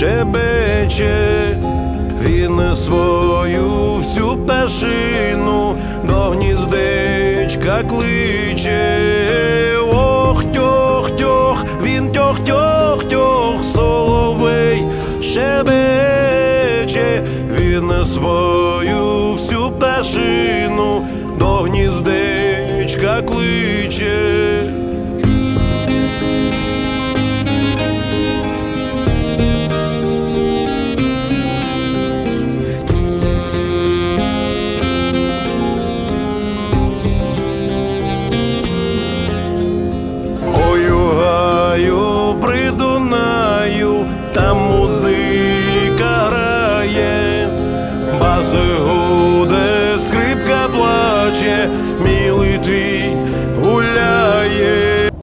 кличе, він свою всю пташину до гніздечка кличе. Ох, тьох, тьох, він тьох, тьох, тьох, соловей щебече, він свою всю пташину до гніздечка кличе. при Дунаю, там музика грає, бази гуде, скрипка плаче, милий твій.